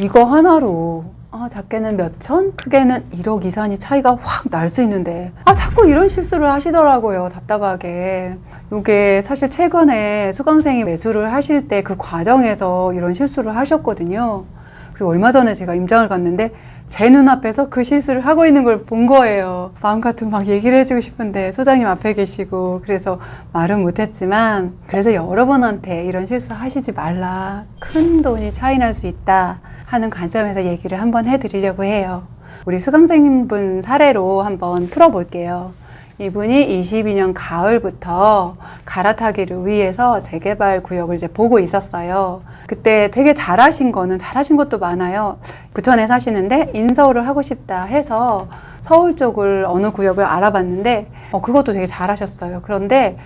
이거 하나로. 아, 작게는 몇 천, 크게는 1억 이상이 차이가 확 날 수 있는데. 아 자꾸 이런 실수를 하시더라고요 답답하게. 이게 사실 최근에 수강생이 매수를 하실 때 그 과정에서 이런 실수를 하셨거든요. 그리고 얼마 전에 제가 임장을 갔는데 제 눈앞에서 그 실수를 하고 있는 걸 본 거예요. 마음 같은 막 얘기를 해주고 싶은데 소장님 앞에 계시고 그래서 말은 못했지만 그래서 여러분한테 이런 실수 하시지 말라. 큰 돈이 차이 날 수 있다 하는 관점에서 얘기를 한번 해드리려고 해요. 우리 수강생분 사례로 한번 풀어볼게요. 이분이 22년 가을부터 갈아타기를 위해서 재개발 구역을 이제 보고 있었어요. 그때 되게 잘하신 거는 잘하신 것도 많아요. 부천에 사시는데 인서울을 하고 싶다 해서 서울 쪽을 어느 구역을 알아봤는데 어, 그것도 되게 잘하셨어요. 그런데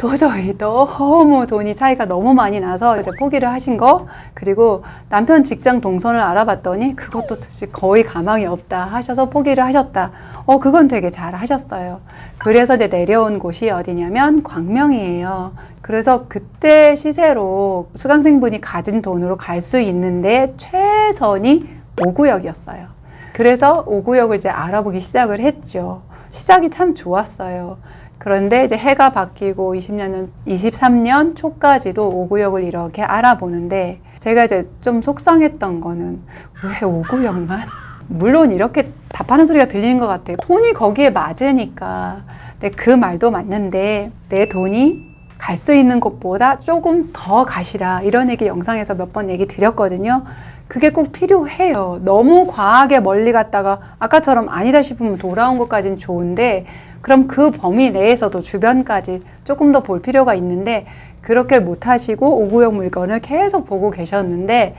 도저히 너무 돈이 차이가 너무 많이 나서 이제 포기를 하신 거 그리고 남편 직장 동선을 알아봤더니 그것도 거의 가망이 없다 하셔서 포기를 하셨다. 어 그건 되게 잘 하셨어요. 그래서 이제 내려온 곳이 어디냐면 광명이에요. 그래서 그때 시세로 수강생분이 가진 돈으로 갈 수 있는데 최선이 5구역이었어요. 그래서 5구역을 이제 알아보기 시작을 했죠. 시작이 참 좋았어요. 그런데 이제 해가 바뀌고 20년은 23년 초까지도 5구역을 이렇게 알아보는데 제가 이제 좀 속상했던 거는 왜 5구역만? 물론 이렇게 답하는 소리가 들리는 것 같아요. 돈이 거기에 맞으니까. 근데 그 말도 맞는데 내 돈이 갈 수 있는 곳보다 조금 더 가시라. 이런 얘기 영상에서 몇 번 얘기 드렸거든요. 그게 꼭 필요해요. 너무 과하게 멀리 갔다가 아까처럼 아니다 싶으면 돌아온 것까지는 좋은데 그럼 그 범위 내에서도 주변까지 조금 더 볼 필요가 있는데 그렇게 못 하시고 5구역 물건을 계속 보고 계셨는데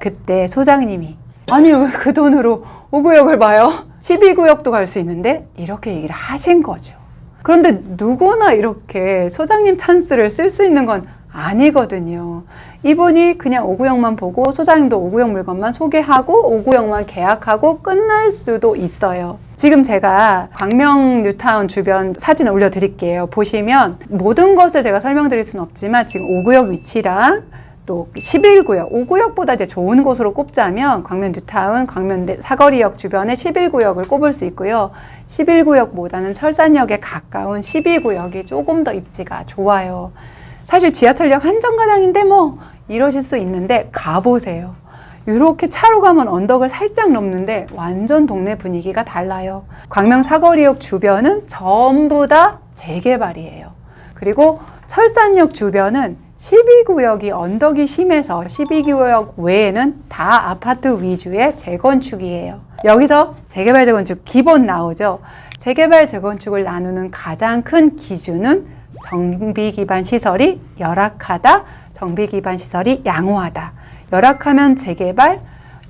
그때 소장님이 아니 왜 그 돈으로 5구역을 봐요? 12구역도 갈 수 있는데 이렇게 얘기를 하신 거죠. 그런데 누구나 이렇게 소장님 찬스를 쓸 수 있는 건 아니거든요. 이분이 그냥 5구역만 보고 소장님도 5구역 물건만 소개하고 5구역만 계약하고 끝날 수도 있어요. 지금 제가 광명 뉴타운 주변 사진 올려드릴게요. 보시면 모든 것을 제가 설명드릴 수는 없지만 지금 5구역 위치랑 또 11구역, 5구역보다 이제 좋은 곳으로 꼽자면 광명 뉴타운, 광명 사거리역 주변에 11구역을 꼽을 수 있고요. 11구역보다는 철산역에 가까운 12구역이 조금 더 입지가 좋아요. 사실 지하철역 한정거장인데 뭐 이러실 수 있는데 가보세요. 이렇게 차로 가면 언덕을 살짝 넘는데 완전 동네 분위기가 달라요. 광명 사거리역 주변은 전부 다 재개발이에요. 그리고 철산역 주변은 12구역이 언덕이 심해서 12구역 외에는 다 아파트 위주의 재건축이에요. 여기서 재개발 재건축 기본 나오죠. 재개발 재건축을 나누는 가장 큰 기준은 정비 기반 시설이 열악하다, 정비 기반 시설이 양호하다. 열악하면 재개발,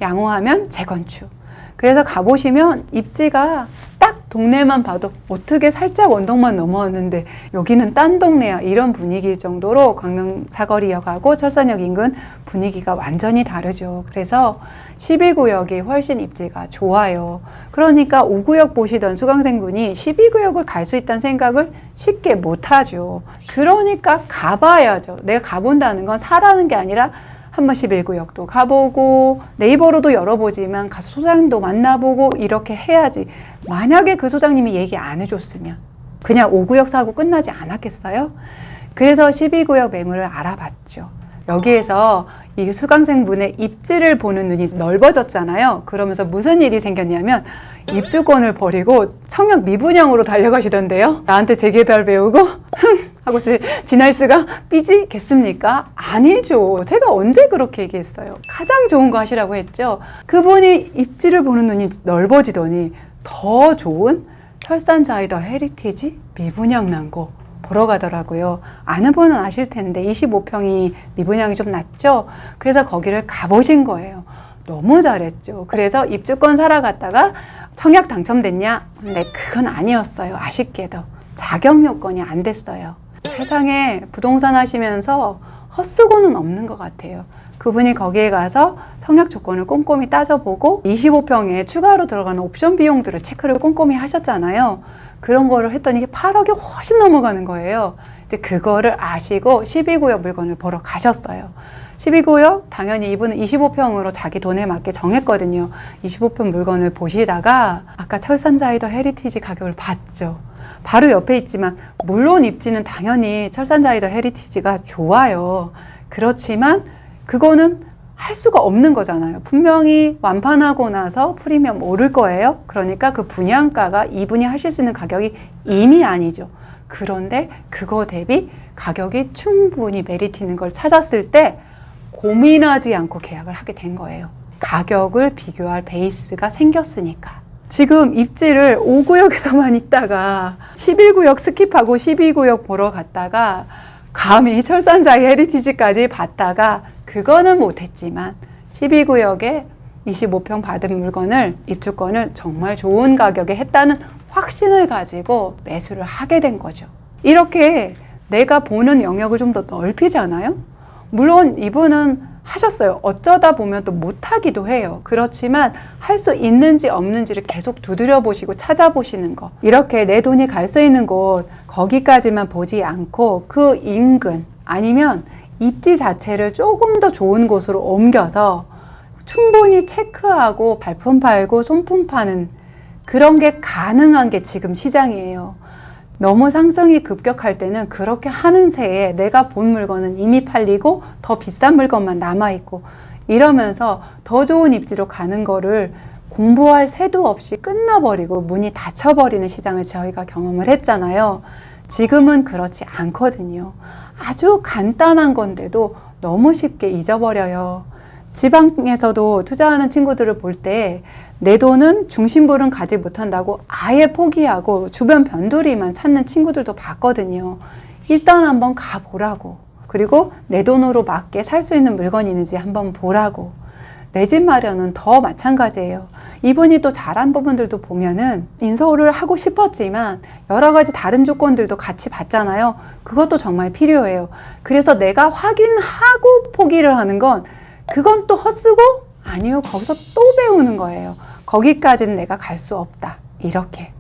양호하면 재건축. 그래서 가보시면 입지가 딱 동네만 봐도 어떻게 살짝 언덕만 넘어왔는데 여기는 딴 동네야 이런 분위기일 정도로 광명 사거리역하고 철산역 인근 분위기가 완전히 다르죠. 그래서 12구역이 훨씬 입지가 좋아요. 그러니까 5구역 보시던 수강생분이 12구역을 갈 수 있다는 생각을 쉽게 못하죠. 그러니까 가봐야죠. 내가 가본다는 건 사라는 게 아니라 한번 11구역도 가보고 네이버로도 열어보지만 가서 소장님도 만나보고 이렇게 해야지. 만약에 그 소장님이 얘기 안 해줬으면 그냥 5구역 사고 끝나지 않았겠어요? 그래서 12구역 매물을 알아봤죠. 여기에서 이 수강생분의 입지를 보는 눈이 넓어졌잖아요. 그러면서 무슨 일이 생겼냐면 입주권을 버리고 청약 미분양으로 달려가시던데요. 나한테 재개발 배우고 흥 하고 지날 수가 삐지겠습니까? 아니죠. 제가 언제 그렇게 얘기했어요. 가장 좋은 거 하시라고 했죠. 그분이 입지를 보는 눈이 넓어지더니 더 좋은 철산자이더 헤리티지 미분양 난거 보러 가더라고요. 아는 분은 아실 텐데 25평이 미분양이 좀 낮죠. 그래서 거기를 가보신 거예요. 너무 잘했죠. 그래서 입주권 사러 갔다가 청약 당첨됐냐? 근데 그건 아니었어요. 아쉽게도 자격 요건이 안 됐어요. 세상에 부동산 하시면서 헛수고는 없는 것 같아요. 그분이 거기에 가서 청약 조건을 꼼꼼히 따져보고 25평에 추가로 들어가는 옵션 비용들을 체크를 꼼꼼히 하셨잖아요. 그런 거를 했더니 이게 8억이 훨씬 넘어가는 거예요. 이제 그거를 아시고 12구역 물건을 보러 가셨어요. 12구역 당연히 이분은 25평으로 자기 돈에 맞게 정했거든요. 25평 물건을 보시다가 아까 철산자이더 헤리티지 가격을 봤죠. 바로 옆에 있지만 물론 입지는 당연히 철산자이더 헤리티지가 좋아요. 그렇지만 그거는 할 수가 없는 거잖아요. 분명히 완판하고 나서 프리미엄 오를 거예요. 그러니까 그 분양가가 이분이 하실 수 있는 가격이 이미 아니죠. 그런데 그거 대비 가격이 충분히 메리트 있는 걸 찾았을 때 고민하지 않고 계약을 하게 된 거예요. 가격을 비교할 베이스가 생겼으니까. 지금 입지를 5구역에서만 있다가 11구역 스킵하고 12구역 보러 갔다가 감히 철산자의 헤리티지까지 봤다가 그거는 못했지만 12구역에 25평 받은 물건을 입주권을 정말 좋은 가격에 했다는 확신을 가지고 매수를 하게 된 거죠. 이렇게 내가 보는 영역을 좀 더 넓히잖아요. 물론 이분은 하셨어요. 어쩌다 보면 또 못하기도 해요. 그렇지만 할 수 있는지 없는지를 계속 두드려 보시고 찾아보시는 거. 이렇게 내 돈이 갈 수 있는 곳, 거기까지만 보지 않고 그 인근 아니면 입지 자체를 조금 더 좋은 곳으로 옮겨서 충분히 체크하고 발품 팔고 손품 파는 그런 게 가능한 게 지금 시장이에요. 너무 상승이 급격할 때는 그렇게 하는 새에 내가 본 물건은 이미 팔리고 더 비싼 물건만 남아있고 이러면서 더 좋은 입지로 가는 거를 공부할 새도 없이 끝나버리고 문이 닫혀버리는 시장을 저희가 경험을 했잖아요. 지금은 그렇지 않거든요. 아주 간단한 건데도 너무 쉽게 잊어버려요. 지방에서도 투자하는 친구들을 볼 때 내 돈은 중심부는 가지 못한다고 아예 포기하고 주변 변두리만 찾는 친구들도 봤거든요. 일단 한번 가보라고. 그리고 내 돈으로 맞게 살 수 있는 물건이 있는지 한번 보라고. 내 집 마련은 더 마찬가지예요. 이분이 또 잘한 부분들도 보면은 인서울을 하고 싶었지만 여러 가지 다른 조건들도 같이 봤잖아요. 그것도 정말 필요해요. 그래서 내가 확인하고 포기를 하는 건 그건 또 헛수고? 아니요. 거기서 또 배우는 거예요. 거기까지는 내가 갈 수 없다. 이렇게.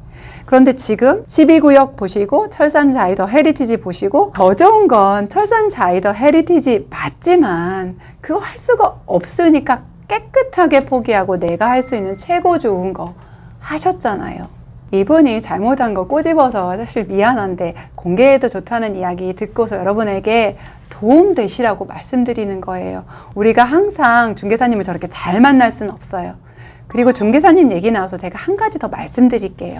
그런데 지금 12구역 보시고 철산 자이더 헤리티지 보시고 더 좋은 건 철산 자이더 헤리티지 맞지만 그거 할 수가 없으니까 깨끗하게 포기하고 내가 할 수 있는 최고 좋은 거 하셨잖아요. 이분이 잘못한 거 꼬집어서 사실 미안한데 공개해도 좋다는 이야기 듣고서 여러분에게 도움 되시라고 말씀드리는 거예요. 우리가 항상 중개사님을 저렇게 잘 만날 수는 없어요. 그리고 중개사님 얘기 나와서 제가 한 가지 더 말씀드릴게요.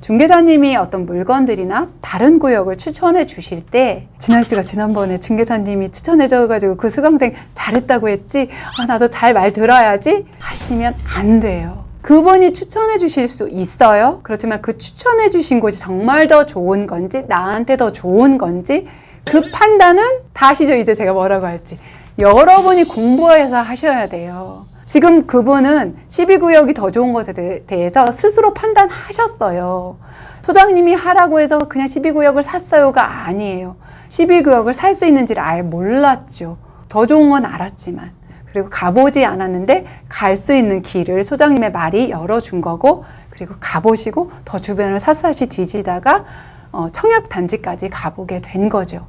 중개사님이 어떤 물건들이나 다른 구역을 추천해 주실 때 진아 씨가 지난번에 중개사님이 추천해 줘가지고 그 수강생 잘했다고 했지 아 나도 잘 말 들어야지 하시면 안 돼요. 그분이 추천해 주실 수 있어요. 그렇지만 그 추천해 주신 곳이 정말 더 좋은 건지 나한테 더 좋은 건지 그 판단은 다 아시죠? 이제 제가 뭐라고 할지 여러분이 공부해서 하셔야 돼요. 지금 그분은 12구역이 더 좋은 것에 대- 대해서 스스로 판단하셨어요. 소장님이 하라고 해서 그냥 12구역을 샀어요가 아니에요. 12구역을 살 수 있는지를 아예 몰랐죠. 더 좋은 건 알았지만. 그리고 가보지 않았는데 갈 수 있는 길을 소장님의 말이 열어준 거고, 그리고 가보시고 더 주변을 샅샅이 뒤지다가 어, 청약 단지까지 가보게 된 거죠.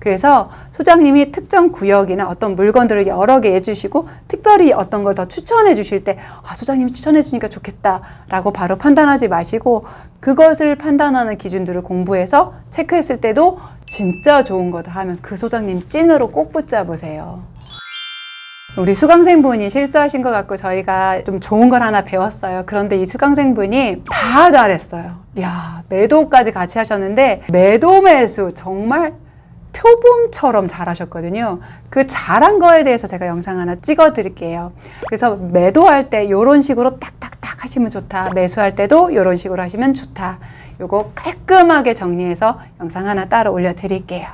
그래서 소장님이 특정 구역이나 어떤 물건들을 여러 개 해주시고 특별히 어떤 걸 더 추천해 주실 때 아, 소장님이 추천해 주니까 좋겠다라고 바로 판단하지 마시고 그것을 판단하는 기준들을 공부해서 체크했을 때도 진짜 좋은 거다 하면 그 소장님 찐으로 꼭 붙잡으세요. 우리 수강생분이 실수하신 것 같고 저희가 좀 좋은 걸 하나 배웠어요. 그런데 이 수강생분이 다 잘했어요. 야, 매도까지 같이 하셨는데 매도 매수 정말 표범처럼 잘하셨거든요. 그 잘한 거에 대해서 제가 영상 하나 찍어 드릴게요. 그래서 매도할 때 이런 식으로 딱딱딱 하시면 좋다. 매수할 때도 이런 식으로 하시면 좋다. 요거 깔끔하게 정리해서 영상 하나 따로 올려 드릴게요.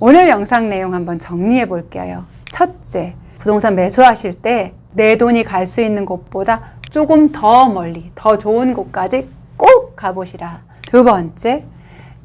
오늘 영상 내용 한번 정리해 볼게요. 첫째, 부동산 매수하실 때 내 돈이 갈 수 있는 곳보다 조금 더 멀리, 더 좋은 곳까지 꼭 가보시라. 두 번째,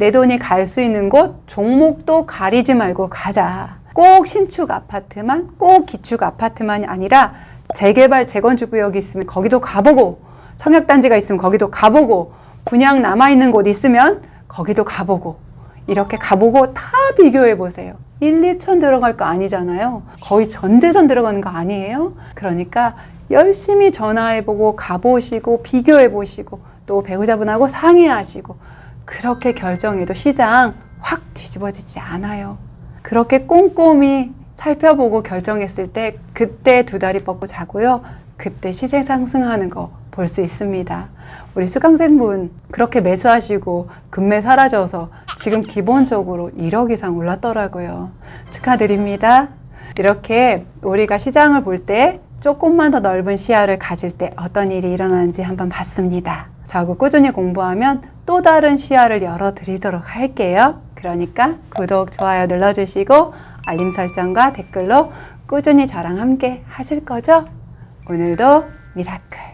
내 돈이 갈 수 있는 곳 종목도 가리지 말고 가자. 꼭 신축 아파트만, 꼭 기축 아파트만이 아니라 재개발 재건축 구역이 있으면 거기도 가보고 청약 단지가 있으면 거기도 가보고 분양 남아 있는 곳 있으면 거기도 가보고 이렇게 가보고 다 비교해 보세요. 1, 2천 들어갈 거 아니잖아요. 거의 전 재산 들어가는 거 아니에요? 그러니까 열심히 전화해 보고 가보시고 비교해 보시고 또 배우자분하고 상의하시고 그렇게 결정해도 시장 확 뒤집어지지 않아요. 그렇게 꼼꼼히 살펴보고 결정했을 때 그때 두 다리 뻗고 자고요. 그때 시세 상승하는 거 볼 수 있습니다. 우리 수강생분 그렇게 매수하시고 금매 사라져서 지금 기본적으로 1억 이상 올랐더라고요. 축하드립니다. 이렇게 우리가 시장을 볼 때 조금만 더 넓은 시야를 가질 때 어떤 일이 일어나는지 한번 봤습니다. 자고 꾸준히 공부하면 또 다른 시야를 열어드리도록 할게요. 그러니까 구독, 좋아요 눌러주시고 알림 설정과 댓글로 꾸준히 저랑 함께 하실 거죠? 오늘도 미라클